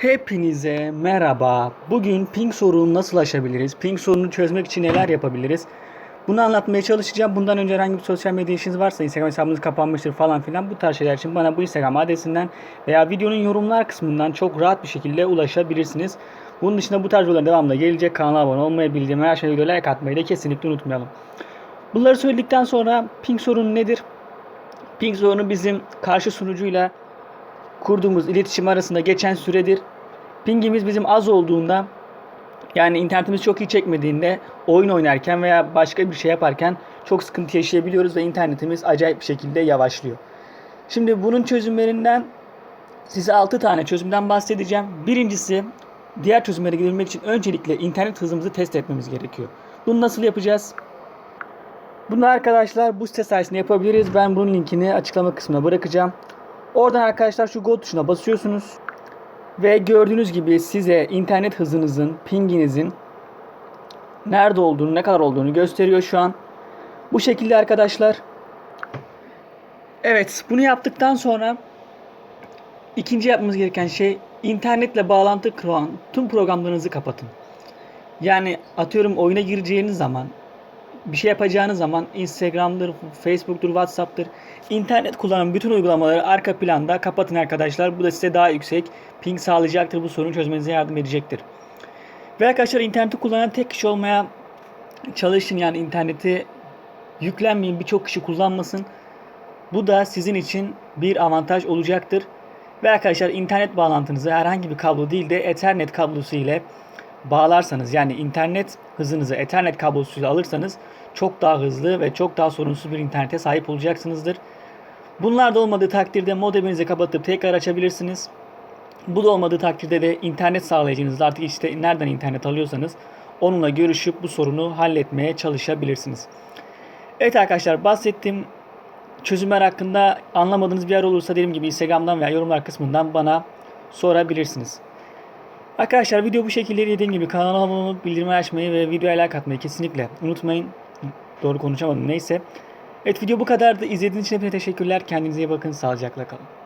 Hepinize merhaba. Bugün ping sorununu nasıl aşabiliriz? Ping sorununu çözmek için neler yapabiliriz? Bunu anlatmaya çalışacağım. Bundan önce herhangi bir sosyal medya işiniz varsa Instagram hesabınız kapanmıştır falan filan bu tarz şeyler için bana bu Instagram adresinden veya videonun yorumlar kısmından çok rahat bir şekilde ulaşabilirsiniz. Bunun dışında bu tarz videoların devamında gelecek. Kanala abone olmayı, bildirim her şeyi like atmayı da kesinlikle unutmayalım. Bunları söyledikten sonra ping sorunu nedir? Ping sorunu bizim karşı sunucuyla kurduğumuz iletişim arasında geçen süredir. Pingimiz bizim az olduğunda yani internetimiz çok iyi çekmediğinde oyun oynarken veya başka bir şey yaparken çok sıkıntı yaşayabiliyoruz ve internetimiz acayip bir şekilde yavaşlıyor. Şimdi bunun çözümlerinden size 6 tane çözümden bahsedeceğim. Birincisi diğer çözümlere gidebilmek için öncelikle internet hızımızı test etmemiz gerekiyor. Bunu nasıl yapacağız? Bunu arkadaşlar bu site sayesinde yapabiliriz. Ben bunun linkini açıklama kısmına bırakacağım. Oradan arkadaşlar şu go tuşuna basıyorsunuz. Ve gördüğünüz gibi size internet hızınızın, pinginizin nerede olduğunu, ne kadar olduğunu gösteriyor şu an. Bu şekilde arkadaşlar. Evet, bunu yaptıktan sonra ikinci yapmamız gereken şey internetle bağlantı kuran tüm programlarınızı kapatın. Yani atıyorum oyuna gireceğiniz zaman bir şey yapacağınız zaman Instagram'dır, Facebook'tur, WhatsApp'tır. internet kullanan bütün uygulamaları arka planda kapatın arkadaşlar. Bu da size daha yüksek ping sağlayacaktır. Bu sorunu çözmenize yardım edecektir. Ve arkadaşlar interneti kullanan tek kişi olmaya çalışın. Yani interneti yüklenmeyin. Birçok kişi kullanmasın. Bu da sizin için bir avantaj olacaktır. Ve arkadaşlar internet bağlantınızı herhangi bir kablo değil de Ethernet kablosu ile bağlarsanız yani internet hızınızı Ethernet kablosuyla alırsanız çok daha hızlı ve çok daha sorunsuz bir internete sahip olacaksınızdır. Bunlar da olmadığı takdirde modeminizi kapatıp tekrar açabilirsiniz. Bu da olmadığı takdirde de internet sağlayıcınızda artık işte nereden internet alıyorsanız onunla görüşüp bu sorunu halletmeye çalışabilirsiniz. Evet arkadaşlar bahsettiğim çözümler hakkında anlamadığınız bir yer olursa dediğim gibi Instagram'dan veya yorumlar kısmından bana sorabilirsiniz. Arkadaşlar video bu şekilde dediğim gibi kanala abone olup bildirimi açmayı ve videoya like atmayı kesinlikle unutmayın. Doğru konuşamadım neyse. Evet video bu kadardı. İzlediğiniz için hepinize teşekkürler. Kendinize iyi bakın. Sağlıcakla kalın.